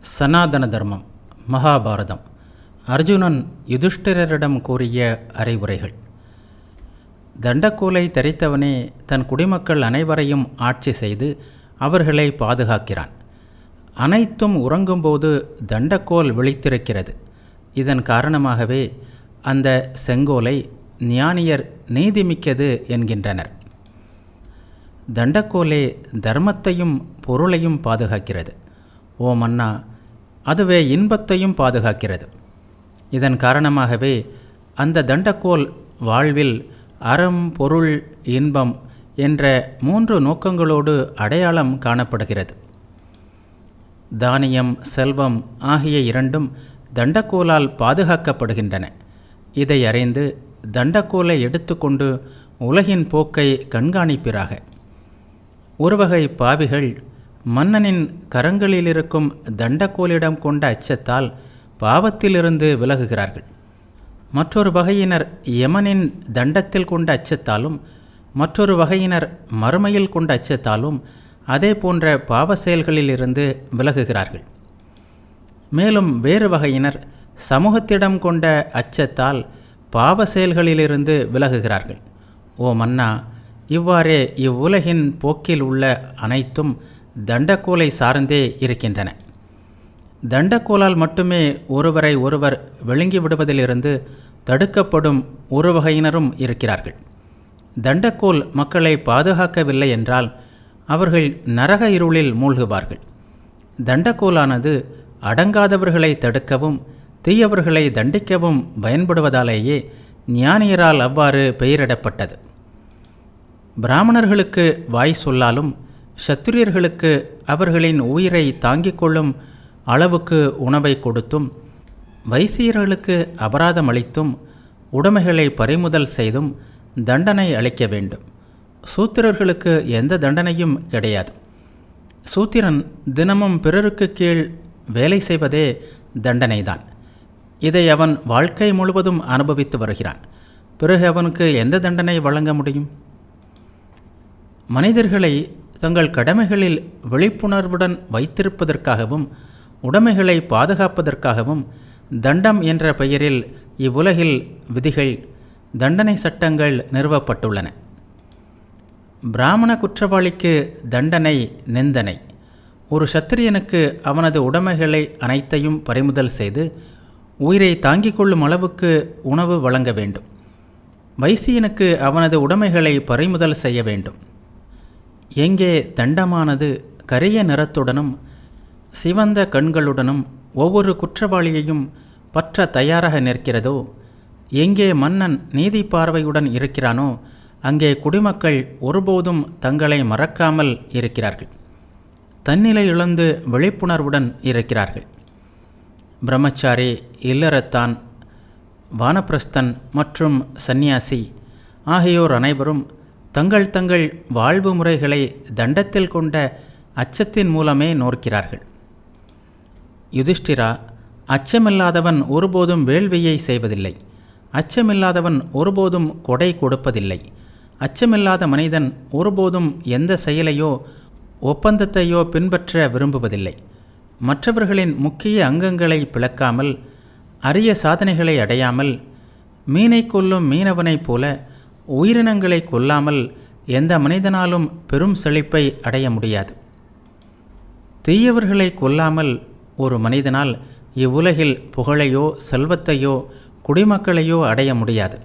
சனாதன தர்மம் மகாபாரதம். அர்ஜுனன் யுதிஷ்டிரரிடம் கூறிய அறிவுரைகள். தண்டக்கோலை தரித்தவனே தன் குடிமக்கள் அனைவரையும் ஆட்சி செய்து அவர்களை பாதுகாக்கிறான். அனைத்தும் உறங்கும்போது தண்டக்கோல் விழித்திருக்கிறது. இதன் காரணமாகவே அந்த செங்கோலை ஞானியர் நீதிமிக்கது என்கின்றனர். தண்டக்கோலே தர்மத்தையும் பொருளையும் பாதுகாக்கிறது. ஓ மன்னா அதுவே இன்பத்தையும் பாதுகாக்கிறது. இதன் காரணமாகவே அந்த தண்டக்கோல் வாழ்வில் அறம் பொருள் இன்பம் என்ற மூன்று நோக்கங்களோடு அடையாளம் காணப்படுகிறது. தானியம் செல்வம் ஆகிய இரண்டும் தண்டக்கோலால் பாதுகாக்கப்படுகின்றன. இதை அறிந்து தண்டக்கோலை எடுத்துக்கொண்டு உலகின் போக்கை கண்காணிப்பிறாக ஒருவகை பாவிகள் மன்னனின் கரங்களிலிருக்கும் தண்டக்கோலிடம் கொண்ட அச்சத்தால் பாவத்திலிருந்து விலகுகிறார்கள். மற்றொரு வகையினர் யமனின் தண்டத்தில் கொண்ட அச்சத்தாலும் மற்றொரு வகையினர் மறுமையில் கொண்ட அச்சத்தாலும் அதே போன்ற பாவ செயல்களிலிருந்து விலகுகிறார்கள். மேலும் வேறு வகையினர் சமூகத்திடம் கொண்ட அச்சத்தால் பாவ செயல்களிலிருந்து விலகுகிறார்கள். ஓ மன்னா இவ்வாறே இவ்வுலகின் போக்கில் உள்ள அனைத்தும் தண்டக்கோலை சார்ந்தே இருக்கின்றன. தண்டக்கோலால் மட்டுமே ஒருவரை ஒருவர் விழுங்கி விடுவதிலிருந்து தடுக்கப்படும் ஒரு வகையினரும் இருக்கிறார்கள். தண்டக்கோல் மக்களை பாதுகாக்கவில்லை என்றால் அவர்கள் நரக இருளில் மூழ்குவார்கள். தண்டக்கோலானது அடங்காதவர்களை தடுக்கவும் தீயவர்களை தண்டிக்கவும் பயன்படுவதாலேயே ஞானியரால் அவ்வாறு பெயரிடப்பட்டது. பிராமணர்களுக்கு வாய் சொல்லாலும் சத்திரியர்களுக்கு அவர்களின் உயிரை தாங்கிக் கொள்ளும் அளவுக்கு உணவை கொடுத்தும் வைசியர்களுக்கு அபராதம் அளித்தும் உடைமைகளை பறிமுதல் செய்தும் தண்டனை அளிக்க வேண்டும். சூத்திரர்களுக்கு எந்த தண்டனையும் கிடையாது. சூத்திரன் தினமும் பிறருக்கு கீழ் வேலை செய்வதே தண்டனைதான். இதை அவன் வாழ்க்கை முழுவதும் அனுபவித்து வருகிறான். பிறகு அவனுக்கு எந்த தண்டனை வழங்க முடியும்? மனிதர்களை தங்கள் கடமைகளில் விழிப்புணர்வுடன் வைத்திருப்பதற்காகவும் உடைமைகளை பாதுகாப்பதற்காகவும் தண்டம் என்ற பெயரில் இவ்வுலகில் விதிகள் தண்டனை சட்டங்கள் நிறுவப்பட்டுள்ளன. பிராமண குற்றவாளிக்கு தண்டனை நிந்தனை. ஒரு சத்திரியனுக்கு அவனது உடைமைகளை அனைத்தையும் பறிமுதல் செய்து உயிரை தாங்கிக் கொள்ளும் அளவுக்கு உணவு வழங்க வேண்டும். வைசியனுக்கு அவனது உடைமைகளை பறிமுதல் செய்ய வேண்டும். எங்கே தண்டமானது கரிய நிறத்துடனும் சிவந்த கண்களுடனும் ஒவ்வொரு குற்றவாளியையும் பற்ற தயாராக நிற்கிறதோ எங்கே மன்னன் நீதி பார்வையுடன் இருக்கிறானோ அங்கே குடிமக்கள் ஒருபோதும் தங்களை மறக்காமல் இருக்கிறார்கள். தன்னிலை இழந்து விழிப்புணர்வுடன் இருக்கிறார்கள். பிரம்மச்சாரி இல்லறத்தான் வானப்பிரஸ்தன் மற்றும் சந்நியாசி ஆகியோர் அனைவரும் தங்கள் தங்கள் வாழ்வு முறைகளை தண்டத்தில் கொண்ட அச்சத்தின் மூலமே நோக்கிறார்கள் யுதிஷ்டிரா அச்சமில்லாதவன் ஒருபோதும் வேள்வியை செய்வதில்லை. அச்சமில்லாதவன் ஒருபோதும் கொடை கொடுப்பதில்லை. அச்சமில்லாத மனிதன் ஒருபோதும் எந்த செயலையோ ஒப்பந்தத்தையோ பின்பற்ற விரும்புவதில்லை. மற்றவர்களின் முக்கிய அங்கங்களை பிளக்காமல் அரிய சாதனைகளை அடையாமல் மீனை கொல்லும் மீனவனைப் போல உயிரினங்களை கொல்லாமல் எந்த மனிதனாலும் பெரும் செழிப்பை அடைய முடியாது. தீயவர்களை கொல்லாமல் ஒரு மனிதனால் இவ்வுலகில் புகழையோ செல்வத்தையோ குடிமக்களையோ அடைய முடியாது.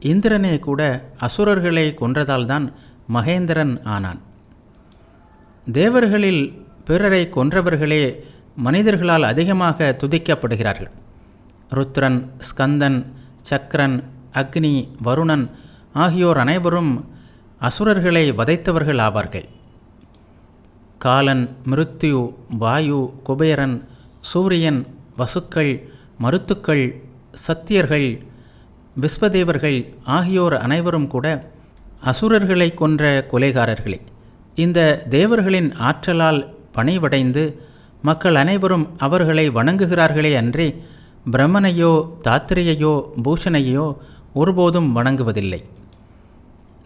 இந்திரனே கூட அசுரர்களை கொன்றதால்தான் மகேந்திரன் ஆனான். தேவர்களில் பிறரை கொன்றவர்களே மனிதர்களால் அதிகமாக துதிக்கப்படுகிறார்கள். ருத்ரன் ஸ்கந்தன் சக்ரன் அக்னி வருணன் ஆகியோர் அனைவரும் அசுரர்களை வதைத்தவர்கள் ஆவார்கள். காலன் மிருத்யு வாயு குபேரன் சூரியன் வசுக்கள் மருத்துக்கள் சத்தியர்கள் விஸ்வதேவர்கள் ஆகியோர் அனைவரும் கூட அசுரர்களை கொன்ற கொலைகாரர்களே. இந்த தேவர்களின் ஆற்றலால் பணிவடைந்து மக்கள் அனைவரும் அவர்களை வணங்குகிறார்களே அன்றி பிரம்மனையோ தாத்திரையையோ பூஷணையோ ஒருபோதும் வணங்குவதில்லை.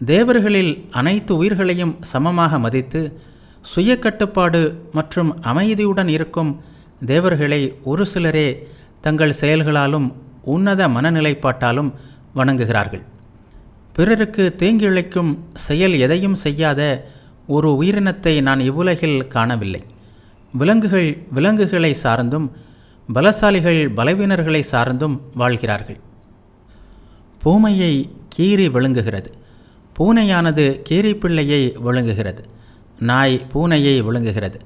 தேவர்களில் அனைத்து உயிர்களையும் சமமாக மதித்து சுய கட்டுப்பாடு மற்றும் அமைதியுடன் இருக்கும் தேவர்களை ஒரு சிலரே தங்கள் செயல்களாலும் உன்னத மனநிலைப்பாட்டாலும் வணங்குகிறார்கள். பிறருக்கு தீங்கிழைக்கும் செயல் எதையும் செய்யாத ஒரு உயிரினத்தை நான் இவ்வுலகில் காணவில்லை. விலங்குகள் விலங்குகளை சார்ந்தும் பலசாலிகள் பலவீனர்களை சார்ந்தும் வாழ்கிறார்கள். பூமையை கீறி விழுங்குகிறது. பூனையானது கீரிப்பிள்ளையை விழுங்குகிறது. நாய் பூனையை விழுங்குகிறது.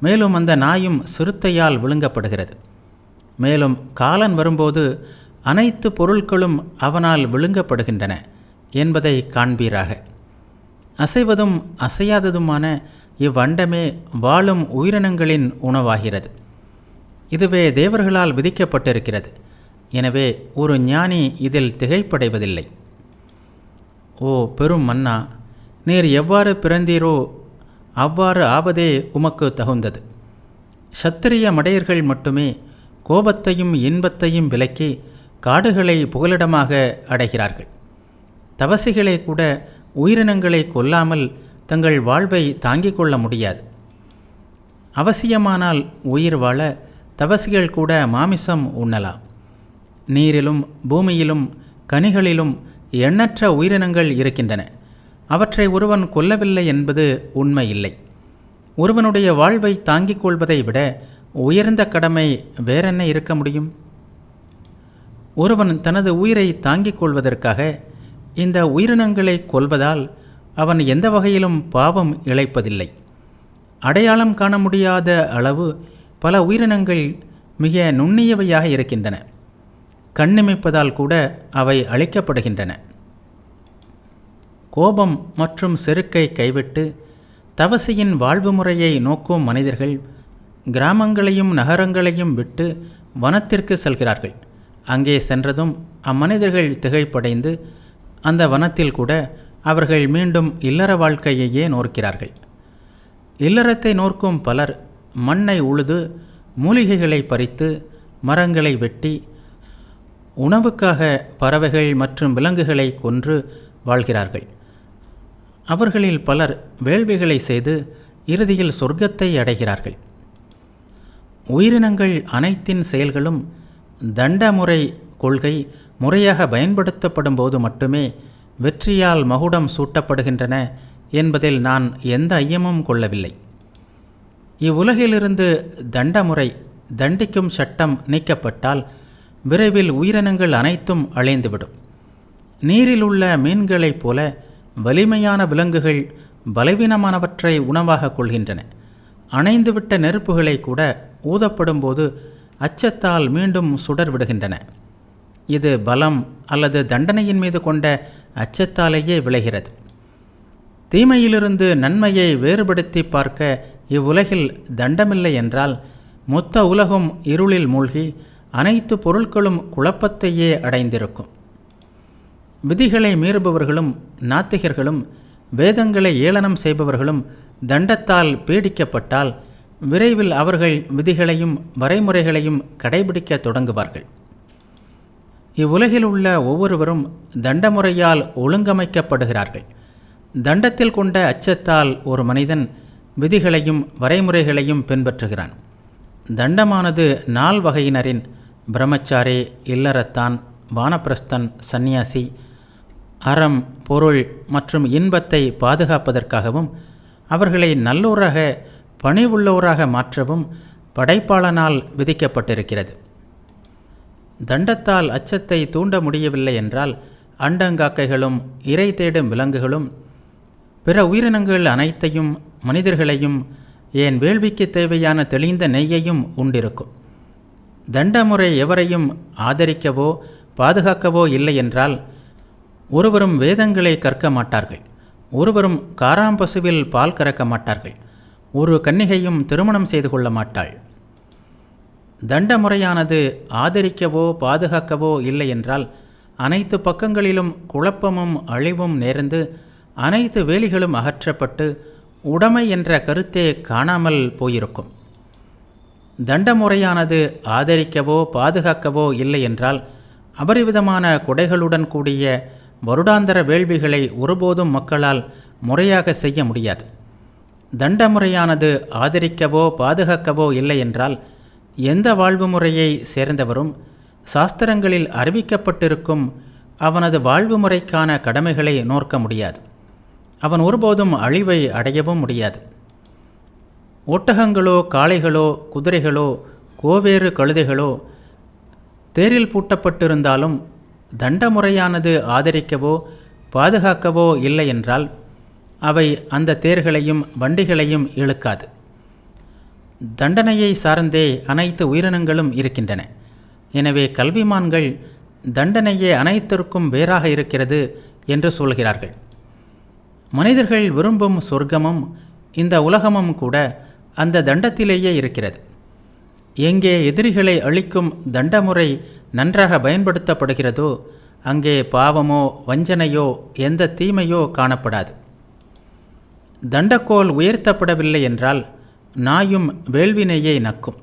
மேலும் அந்த நாயும் சிறுத்தையால் விழுங்கப்படுகிறது. மேலும் காலன் வரும்போது அனைத்து பொருட்களும் அவனால் விழுங்கப்படுகின்றன என்பதை காண்பீராக. அசைவதும் அசையாததுமான இவ்வண்டமே வாழும் உயிரினங்களின் உணவாகிறது. இதுவே தேவர்களால் விதிக்கப்பட்டிருக்கிறது. எனவே ஒரு ஞானி இதில் திகைப்படைவதில்லை. ஓ பெரும் மன்னா நீர் எவ்வாறு பிறந்தீரோ அவ்வாறு ஆவதே உமக்கு தகுந்தது. சத்திரிய மடையர்கள் மட்டுமே கோபத்தையும் இன்பத்தையும் விலக்கி காடுகளை புகலிடமாக அடைகிறார்கள். தவசிகளை கூட உயிரினங்களை கொல்லாமல் தங்கள் வாழ்வை தாங்கிக் கொள்ள முடியாது. அவசியமானால் உயிர் வாழ தவசிகள் கூட மாமிசம் உண்ணலாம். நீரிலும் பூமியிலும் கனிகளிலும் எண்ணற்ற உயிரினங்கள் இருக்கின்றன. அவற்றை ஒருவன் கொல்லவில்லை என்பது உண்மை இல்லை ஒருவனுடைய வாழ்வை தாங்கிக் கொள்வதை விட உயர்ந்த கடமை வேறென்ன இருக்க முடியும்? ஒருவன் தனது உயிரை தாங்கிக் கொள்வதற்காக இந்த உயிரினங்களை கொல்வதால் அவன் எந்த வகையிலும் பாவம் இழைப்பதில்லை. அடையாளம் காண முடியாத அளவு பல உயிரினங்கள் மிக நுண்ணியவையாக இருக்கின்றன. கண்ணிமைப்பதால் கூட அவை அழிக்கப்படுகின்றன. கோபம் மற்றும் செருக்கை கைவிட்டு தவசியின் வாழ்வு முறையை நோக்கும் மனிதர்கள் கிராமங்களையும் நகரங்களையும் விட்டு வனத்திற்கு செல்கிறார்கள். அங்கே சென்றதும் அம்மனிதர்கள் திகைப்படைந்து அந்த வனத்தில் கூட அவர்கள் மீண்டும் இல்லற வாழ்க்கையையே நோக்கிறார்கள் இல்லறத்தை நோக்கும் பலர் மண்ணை உழுது மூலிகைகளை பறித்து மரங்களை வெட்டி உணவுக்காக பறவைகள் மற்றும் விலங்குகளை கொன்று வாழ்கிறார்கள். அவர்களில் பலர் வேள்விகளை செய்து இறுதியில் சொர்க்கத்தை அடைகிறார்கள். உயிரினங்கள் அனைத்தின் செயல்களும் தண்டமுறை கொள்கை முறையாக பயன்படுத்தப்படும் போது மட்டுமே வெற்றியால் மகுடம் சூட்டப்படுகின்றன என்பதில் நான் எந்த ஐயமும் கொள்ளவில்லை. இவ்வுலகிலிருந்து தண்டமுறை தண்டிக்கும் சட்டம் நீக்கப்பட்டால் விரைவில் உயிரினங்கள் அனைத்தும் அழிந்துவிடும். நீரில் உள்ள மீன்களைப் போல வலிமையான விலங்குகள் பலவீனமானவற்றை உணவாக கொள்கின்றன. அணைந்துவிட்ட நெருப்புகளை கூட ஊதப்படும்போது அச்சத்தால் மீண்டும் சுடர் விடுகின்றன இது பலம் அல்லது தண்டனையின் மீது கொண்ட அச்சத்தாலேயே விளைகிறது. தீமையிலிருந்து நன்மையை வேறுபடுத்தி பார்க்க இவ்வுலகில் தண்டமில்லை என்றால் மொத்த உலகம் இருளில் மூழ்கி அனைத்து பொருட்களும் குழப்பத்தையே அடைந்திருக்கும். விதிகளை மீறுபவர்களும் நாத்திகர்களும் வேதங்களை ஏளனம் செய்பவர்களும் தண்டத்தால் பீடிக்கப்பட்டால் விரைவில் அவர்கள் விதிகளையும் வரைமுறைகளையும் கடைபிடிக்க தொடங்குவார்கள். இவ்வுலகில் உள்ள ஒவ்வொருவரும் தண்டமுறையால் ஒழுங்கமைக்கப்படுகிறார்கள். தண்டத்தில் கொண்ட அச்சத்தால் ஒரு மனிதன் விதிகளையும் வரைமுறைகளையும் பின்பற்றுகிறான். தண்டமானது நால் வகையினரின் பிரம்மச்சாரி இல்லறத்தான் வானப்பிரஸ்தன் சந்நியாசி. அறம் பொருள் மற்றும் இன்பத்தை பாதுகாப்பதற்காகவும் அவர்களை நல்லோராக பணிவுள்ளோராக மாற்றவும் படைப்பாளனால் விதிக்கப்பட்டிருக்கிறது. தண்டத்தால் அச்சத்தை தூண்ட முடியவில்லை என்றால் அண்டங்காக்கைகளும் இறை தேடும் விலங்குகளும் பிற உயிரினங்கள் அனைத்தையும் மனிதர்களையும் ஏன் வேள்விக்கு தேவையான தெளிந்த நெய்யையும் உண்டிருக்கும். தண்டமுறை எவரையும் ஆதரிக்கவோ பாதுகாக்கவோ இல்லை என்றால் ஒருவரும் வேதங்களை கற்க மாட்டார்கள். ஒருவரும் காராம்பசுவில் பால் கறக்க மாட்டார்கள். ஒரு கன்னிகையும் திருமணம் செய்து கொள்ள மாட்டாள். தண்டமுறையானது ஆதரிக்கவோ பாதுகாக்கவோ இல்லை என்றால் அனைத்து பக்கங்களிலும் குழப்பமும் அழிவும் நேர்ந்து அனைத்து வேலிகளும் அகற்றப்பட்டு உடைமை என்ற கருத்தே காணாமல் போயிருக்கும். தண்ட முறையானது ஆதரிக்கவோ பாதுகாக்கவோ இல்லை என்றால் அபரிவிதமான கொடைகளுடன் கூடிய வருடாந்தர வேள்விகளை ஒருபோதும் மக்களால் முறையாக செய்ய முடியாது. தண்ட முறையானது ஆதரிக்கவோ பாதுகாக்கவோ இல்லை என்றால் எந்த வாழ்வு முறையை சேர்ந்தவரும் சாஸ்திரங்களில் அறிவிக்கப்பட்டிருக்கும் அவனது வாழ்வு முறைக்கான கடமைகளை நோக்க முடியாது. அவன் ஒருபோதும் அழிவை அடையவும் முடியாது. ஒட்டகங்களோ காளைகளோ குதிரைகளோ கோவேறு கழுதைகளோ தேரில் பூட்டப்பட்டிருந்தாலும் தண்டமுறையானது ஆதரிக்கவோ பாதுகாக்கவோ இல்லை என்றால் அவை அந்த தேர்களையும் வண்டிகளையும் இழுக்காது. தண்டனையை சார்ந்தே அனைத்து உயிரினங்களும் இருக்கின்றன. எனவே கல்விமான்கள் தண்டனையே அனைத்திற்கும் வேறாக இருக்கிறது என்று சொல்கிறார்கள். மனிதர்கள் விரும்பும் சொர்க்கமும் இந்த உலகமும் கூட அந்த தண்டத்திலேயே இருக்கிறது. எங்கே எதிரிகளை அழிக்கும் தண்டமுறை நன்றாக பயன்படுத்தப்படுகிறதோ அங்கே பாவமோ வஞ்சனையோ எந்த தீமையோ காணப்படாது. தண்டக்கோல் உயர்த்தப்படவில்லை என்றால் நாயும் வேள்வினையை நக்கும்.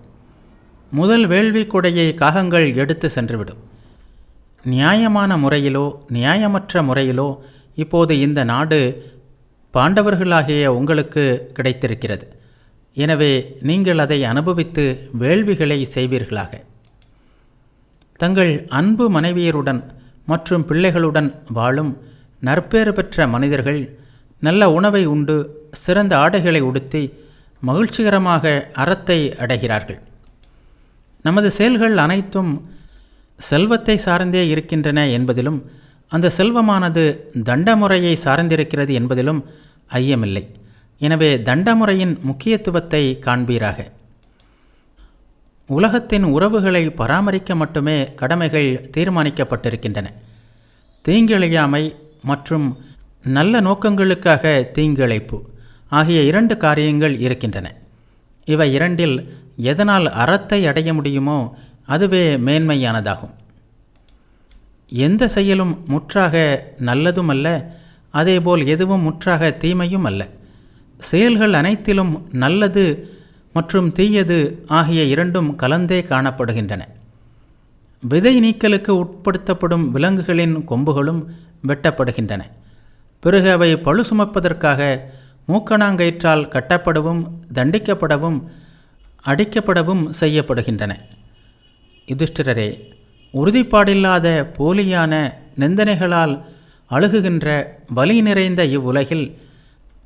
முதல் வேள்வி கொடையை காகங்கள் எடுத்து சென்றுவிடும். நியாயமான முறையிலோ நியாயமற்ற முறையிலோ இப்போது இந்த நாடு பாண்டவர்களாகிய உங்களுக்கு கிடைத்திருக்கிறது. எனவே நீங்கள் அதை அனுபவித்து வேள்விகளை செய்வீர்களாக. தங்கள் அன்பு மனைவியருடன் மற்றும் பிள்ளைகளுடன் வாழும் நற்பேறு பெற்ற மனிதர்கள் நல்ல உணவை உண்டு சிறந்த ஆடைகளை உடுத்தி மகிழ்ச்சிகரமாக அறத்தை அடைகிறார்கள். நமது செயல்கள் அனைத்தும் செல்வத்தை சார்ந்தே இருக்கின்றன என்பதிலும் அந்த செல்வமானது தண்டமுறையை சார்ந்திருக்கிறது என்பதிலும் ஐயமில்லை. எனவே தண்டமுறையின் முக்கியத்துவத்தை காண்பீராக. உலகத்தின் உறவுகளை பராமரிக்க மட்டுமே கடமைகள் தீர்மானிக்கப்பட்டிருக்கின்றன. தீங்கிழையாமை மற்றும் நல்ல நோக்கங்களுக்காக தீங்கிழைப்பு ஆகிய இரண்டு காரியங்கள் இருக்கின்றன. இவை இரண்டில் எதனால் அறத்தை அடைய முடியுமோ அதுவே மேன்மையானதாகும். எந்த செயலும் முற்றாக நல்லதும் அல்ல அதேபோல் எதுவும் முற்றாக தீமையும் அல்ல. செயல்கள் அனைத்திலும் நல்லது மற்றும் தீயது ஆகிய இரண்டும் கலந்தே காணப்படுகின்றன. விதை நீக்கலுக்கு உட்படுத்தப்படும் விலங்குகளின் கொம்புகளும் வெட்டப்படுகின்றன. பிறகு அவை பழு சுமப்பதற்காக மூக்கணாங்கயிற்றால் கட்டப்படவும் தண்டிக்கப்படவும் அடிக்கப்படவும் செய்யப்படுகின்றன. யுதிஷ்டிரரே உறுதிப்பாடில்லாத போலியான நிந்தனைகளால் அழுகுகின்ற வலி நிறைந்த இவ்வுலகில்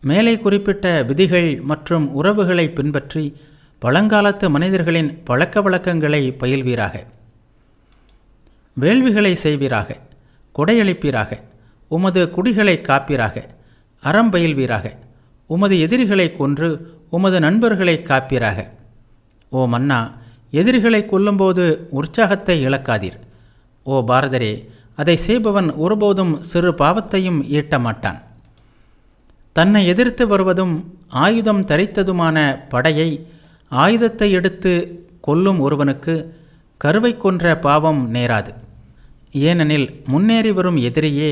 மேலே குறிப்பிட்ட விதிகள் மற்றும் உறவுகளை பின்பற்றி பழங்காலத்து மனிதர்களின் பழக்க வழக்கங்களை பயில்வீராக. வேள்விகளை செய்வீராக கொடையளிப்பீராக உமது குடிகளை காப்பீராக அறம் பயில்வீராக உமது எதிரிகளை கொன்று உமது நண்பர்களை காப்பீராக. ஓ மன்னா எதிரிகளை கொல்லும்போது உற்சாகத்தை இழக்காதீர். ஓ பாரதரே அதை செய்பவன் ஒருபோதும் சிறு பாவத்தையும் ஈட்ட மாட்டான் தன்னை எதிர்த்து வருவதும் ஆயுதம் தரித்ததுமான படையை ஆயுதத்தை எடுத்து கொல்லும் ஒருவனுக்கு கருவை கொன்ற பாவம் நேராது. ஏனெனில் முன்னேறி வரும் எதிரியே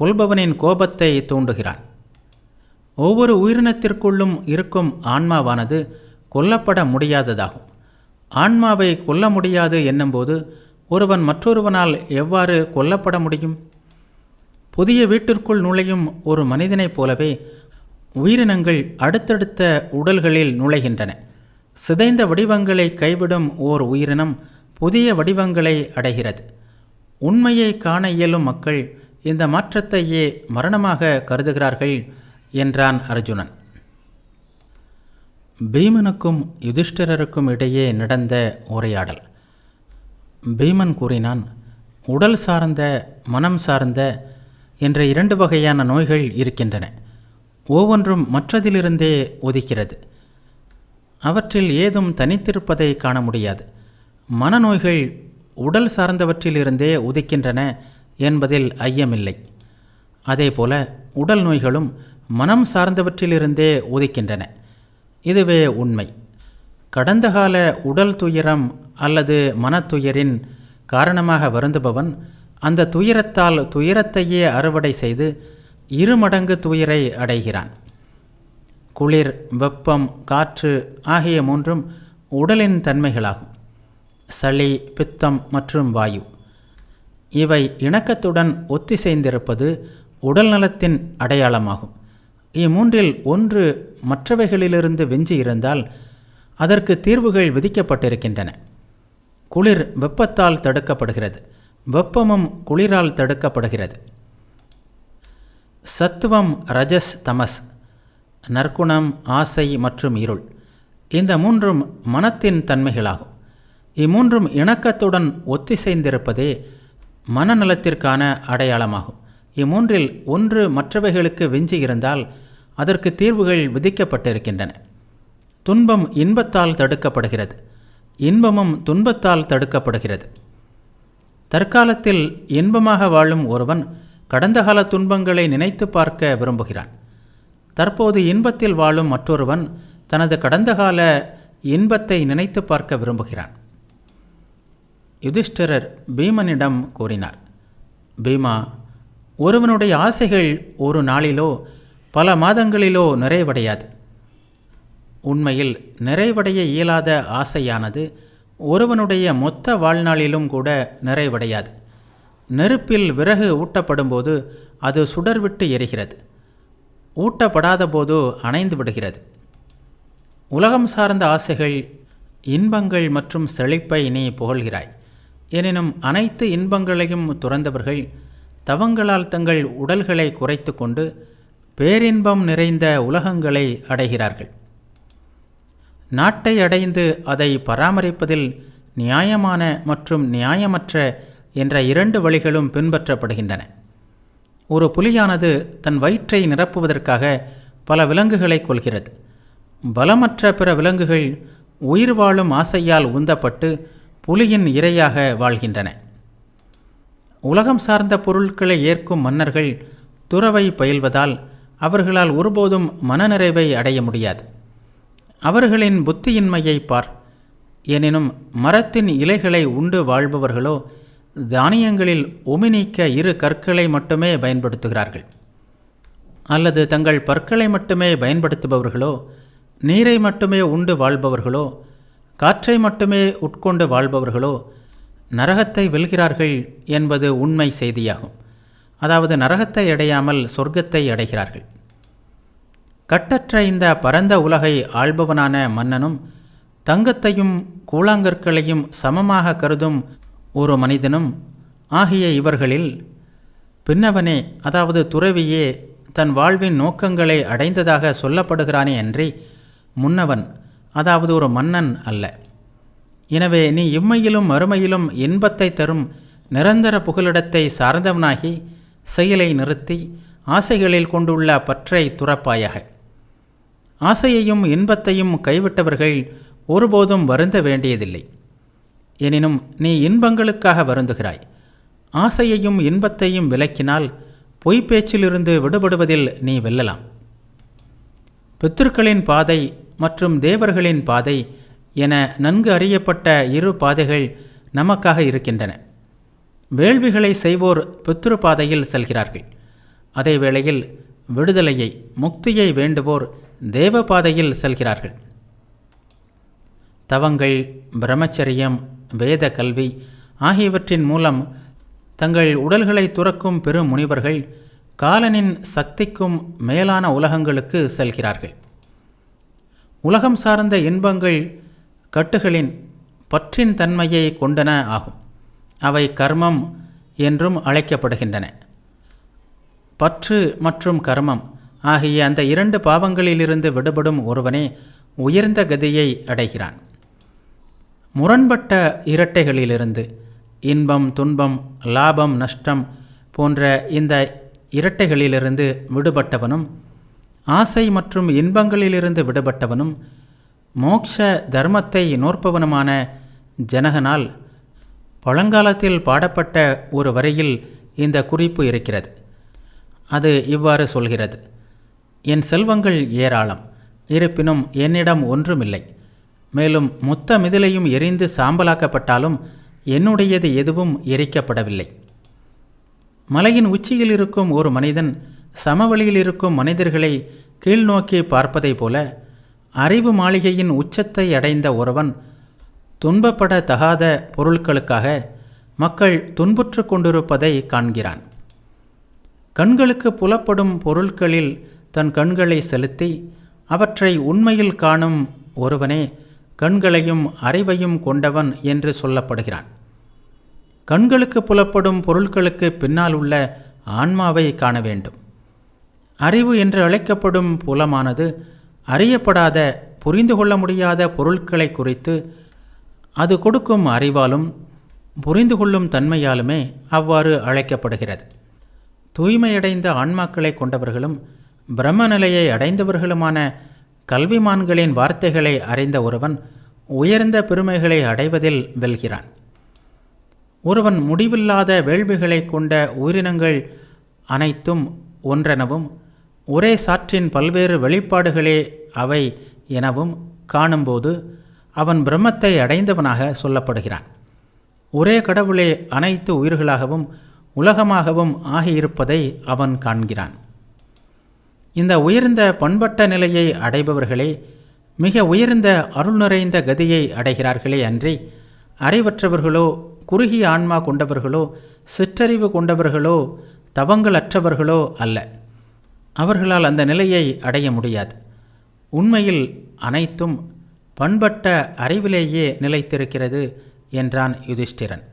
கொல்பவனின் கோபத்தை தூண்டுகிறான். ஒவ்வொரு உயிரினத்திற்குள்ளும் இருக்கும் ஆன்மாவானது கொல்லப்பட முடியாததாகும். ஆன்மாவை கொல்ல முடியாது என்னும்போது ஒருவன் மற்றொருவனால் எவ்வாறு கொல்லப்பட முடியும்? புதிய வீட்டிற்குள் நுழையும் ஒரு மனிதனைப் போலவே உயிரினங்கள் அடுத்தடுத்த உடல்களில் நுழைகின்றன. சிதைந்த வடிவங்களை கைவிடும் ஓர் உயிரினம் புதிய வடிவங்களை அடைகிறது. உண்மையை காண இயலும் மக்கள் இந்த மாற்றத்தையே மரணமாக கருதுகிறார்கள் என்றான் அர்ஜுனன். பீமனுக்கும் யுதிஷ்டிரருக்கும் இடையே நடந்த உரையாடல். பீமன் கூறினான் உடல் சார்ந்த மனம் சார்ந்த என்ற இரண்டு வகையான நோய்கள் இருக்கின்றன. ஒவ்வொன்றும் மற்றதிலிருந்தே ஒதிக்கிறது அவற்றில் ஏதும் தனித்திருப்பதை காண முடியாது. மனநோய்கள் உடல் சார்ந்தவற்றிலிருந்தே உதிக்கின்றன என்பதில் ஐயமில்லை. அதேபோல உடல் நோய்களும் மனம் சார்ந்தவற்றிலிருந்தே உதிக்கின்றன. இதுவே உண்மை. கடந்த கால உடல் துயரம் அல்லது மனத்துயரின் காரணமாக வருந்துபவன் அந்த துயரத்தால் துயரத்தையே அறுவடை செய்து இரு மடங்கு துயரை அடைகிறான். குளிர் வெப்பம் காற்று ஆகிய மூன்றும் உடலின் தன்மைகளாகும். சளி பித்தம் மற்றும் வாயு. இவை இணக்கத்துடன் ஒத்திசைந்திருப்பது உடல் நலத்தின் அடையாளமாகும். இம்மூன்றில் ஒன்று மற்றவைகளிலிருந்து வெஞ்சி இருந்தால் அதற்கு தீர்வுகள் விதிக்கப்பட்டிருக்கின்றன. குளிர் வெப்பத்தால் தடுக்கப்படுகிறது. வெப்பமும் குளிரால் தடுக்கப்படுகிறது. சத்துவம் ரஜஸ் தமஸ் நற்குணம் ஆசை மற்றும் இருள். இந்த மூன்றும் மனத்தின் தன்மைகளாகும். இம்மூன்றும் இணக்கத்துடன் ஒத்திசைந்திருப்பதே மனநலத்திற்கான அடையாளமாகும். இம்மூன்றில் ஒன்று மற்றவைகளுக்கு விஞ்சி இருந்தால் அதற்கு தீர்வுகள் விதிக்கப்பட்டிருக்கின்றன. துன்பம் இன்பத்தால் தடுக்கப்படுகிறது. இன்பமும் துன்பத்தால் தடுக்கப்படுகிறது. தற்காலத்தில் இன்பமாக வாழும் ஒருவன் கடந்த கால துன்பங்களை நினைத்து பார்க்க விரும்புகிறான். தற்போது இன்பத்தில் வாழும் மற்றொருவன் தனது கடந்த கால இன்பத்தை நினைத்து பார்க்க விரும்புகிறான். யுதிஷ்டிரர் பீமனிடம் கூறினார் பீமா ஒருவனுடைய ஆசைகள் ஒரு நாளிலோ பல மாதங்களிலோ நிறைவடையாது. உண்மையில் நிறைவடைய இயலாத ஆசையானது ஒருவனுடைய மொத்த வாழ்நாளிலும் கூட நிறைவடையாது. நெருப்பில் விறகு ஊட்டப்படும்போது அது சுடர்விட்டு எரிகிறது. ஊட்டப்படாத போது அணைந்து விடுகிறது. உலகம் சார்ந்த ஆசைகள் இன்பங்கள் மற்றும் செழிப்பை நீ புகழ்கிறாய். எனினும் அனைத்து இன்பங்களையும் துறந்தவர்கள் தவங்களால் தங்கள் உடல்களை குறைத்து கொண்டு பேரின்பம் நிறைந்த உலகங்களை அடைகிறார்கள். நாட்டை அடைந்து அதை பராமரிப்பதில் நியாயமான மற்றும் நியாயமற்ற என்ற இரண்டு வழிகளும் பின்பற்றப்படுகின்றன. ஒரு புலியானது தன் வயிற்றை நிரப்புவதற்காக பல விலங்குகளை கொள்கிறது பலமற்ற பிற விலங்குகள் உயிர் வாழும் ஆசையால் உந்தப்பட்டு புலியின் இரையாக வாழ்கின்றன. உலகம் சார்ந்த பொருட்களை ஏற்கும் மன்னர்கள் துறவை பயில்வதால் அவர்களால் ஒருபோதும் மனநிறைவை அடைய முடியாது. அவர்களின் புத்தியின்மையை பார். எனினும் மரத்தின் இலைகளை உண்டு வாழ்பவர்களோ தானியங்களில் உமி நீக்க இரு கற்களை மட்டுமே பயன்படுத்துகிறார்கள். அல்லது தங்கள் பற்களை மட்டுமே பயன்படுத்துபவர்களோ நீரை மட்டுமே உண்டு வாழ்பவர்களோ காற்றை மட்டுமே உட்கொண்டு வாழ்பவர்களோ நரகத்தை வெல்கிறார்கள் என்பது உண்மை செய்தியாகும். அதாவது நரகத்தை அடையாமல் சொர்க்கத்தை அடைகிறார்கள். கட்டற்ற இந்த பரந்த உலகை ஆள்பவனான மன்னனும் தங்கத்தையும் கூழாங்கற்களையும் சமமாக கருதும் ஒரு மனிதனும் ஆகிய இவர்களில் பின்னவனே அதாவது துறவியே தன் வாழ்வின் நோக்கங்களை அடைந்ததாக சொல்லப்படுகிறானே அன்றி முன்னவன் அதாவது ஒரு மன்னன் அல்ல. எனவே நீ இம்மையிலும் மறுமையிலும் இன்பத்தை தரும் நிரந்தர புகலிடத்தை சார்ந்தவனாகி செயலை நிறுத்தி ஆசைகளில் கொண்டுள்ள பற்றை துறப்பாயாக. ஆசையையும் இன்பத்தையும் கைவிட்டவர்கள் ஒருபோதும் வருந்த வேண்டியதில்லை. எனினும் நீ இன்பங்களுக்காக வருந்துகிறாய். ஆசையையும் இன்பத்தையும் விலக்கினால் பொய்ப்பேச்சிலிருந்து விடுபடுவதில் நீ வெல்லலாம். பித்திருக்களின் பாதை மற்றும் தேவர்களின் பாதை என நன்கு அறியப்பட்ட இரு பாதைகள் நமக்காக இருக்கின்றன. வேள்விகளை செய்வோர் பித்ரு பாதையில் செல்கிறார்கள். அதே வேளையில் விடுதலையை முக்தியை வேண்டுவோர் தேவ பாதையில் செல்கிறார்கள். தவங்கள் பிரம்மச்சரியம் வேத கல்வி ஆகியவற்றின் மூலம் தங்கள் உடல்களை துறக்கும் பெரும் முனிவர்கள் காலனின் சக்திக்கும் மேலான உலகங்களுக்கு செல்கிறார்கள். உலகம் சார்ந்த இன்பங்கள் கட்டுகளின் பற்றின் தன்மையை கொண்டன ஆகும். அவை கர்மம் என்றும் அழைக்கப்படுகின்றன. பற்று மற்றும் கர்மம் ஆகிய அந்த இரண்டு பாவங்களிலிருந்து விடுபடும் ஒருவனே உயர்ந்த கதியை அடைகிறான். முரண்பட்ட இரட்டைகளிலிருந்து இன்பம் துன்பம் லாபம் நஷ்டம் போன்ற இந்த இரட்டைகளிலிருந்து விடுபட்டவனும் ஆசை மற்றும் இன்பங்களிலிருந்து விடுபட்டவனும் மோக்ஷ தர்மத்தை நோற்பவனுமான ஜனகனால் பழங்காலத்தில் பாடப்பட்ட ஒரு வரையில் இந்த குறிப்பு இருக்கிறது. அது இவ்வாறு சொல்கிறது. என் செல்வங்கள் ஏராளம் இருப்பினும் என்னிடம் ஒன்றுமில்லை. மேலும் மொத்த மிதிலையும் எரிந்து சாம்பலாக்கப்பட்டாலும் என்னுடையது எதுவும் எரிக்கப்படவில்லை. மலையின் உச்சியில் இருக்கும் ஒரு மனிதன் சமவெளியில் இருக்கும் மனிதர்களை கீழ்நோக்கி பார்ப்பதைப் போல அறிவு மாளிகையின் உச்சத்தை அடைந்த ஒருவன் துன்பப்பட தகாத பொருட்களுக்காக மக்கள் துன்புற்று கொண்டிருப்பதை காண்கிறான். கண்களுக்கு புலப்படும் பொருட்களில் தன் கண்களை செலுத்தி அவற்றை உண்மையில் காணும் ஒருவனே கண்களையும் அறிவையும் கொண்டவன் என்று சொல்லப்படுகிறான். கண்களுக்கு புலப்படும் பொருட்களுக்கு பின்னால் உள்ள ஆன்மாவை காண வேண்டும். அறிவு என்று அழைக்கப்படும் புலமானது அறியப்படாத புரிந்து கொள்ள முடியாத பொருட்களை குறித்து அது கொடுக்கும் அறிவாலும் புரிந்து கொள்ளும் தன்மையாலுமே அவ்வாறு அழைக்கப்படுகிறது. தூய்மையடைந்த ஆன்மாக்களை கொண்டவர்களும் பிரம்ம நிலையை அடைந்தவர்களுமான கல்விமான்களின் வார்த்தைகளை அறிந்த ஒருவன் உயர்ந்த பெருமைகளை அடைவதில் வெல்கிறான். ஒருவன் முடிவில்லாத வேள்விகளை கொண்ட உயிரினங்கள் அனைத்தும் ஒன்றெனவும் ஒரே சாற்றின் பல்வேறு வெளிப்பாடுகளே அவை எனவும் காணும்போது அவன் பிரம்மத்தை அடைந்தவனாக சொல்லப்படுகிறான். ஒரே கடவுளே அனைத்து உயிர்களாகவும் உலகமாகவும் ஆகியிருப்பதை அவன் காண்கிறான். இந்த உயர்ந்த பண்பட்ட நிலையை அடைபவர்களே மிக உயர்ந்த அருள் நிறைந்த கதியை அடைகிறார்களே அன்றி அறிவற்றவர்களோ குறுகிய ஆன்மா கொண்டவர்களோ சிற்றறிவு கொண்டவர்களோ தவங்களற்றவர்களோ அல்ல. அவர்களால் அந்த நிலையை அடைய முடியாது. உண்மையில் அனைத்தும் பண்பட்ட அறிவிலேயே நிலைத்திருக்கிறது என்றான் யுதிஷ்டிரன்.